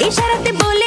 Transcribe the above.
і шарати були.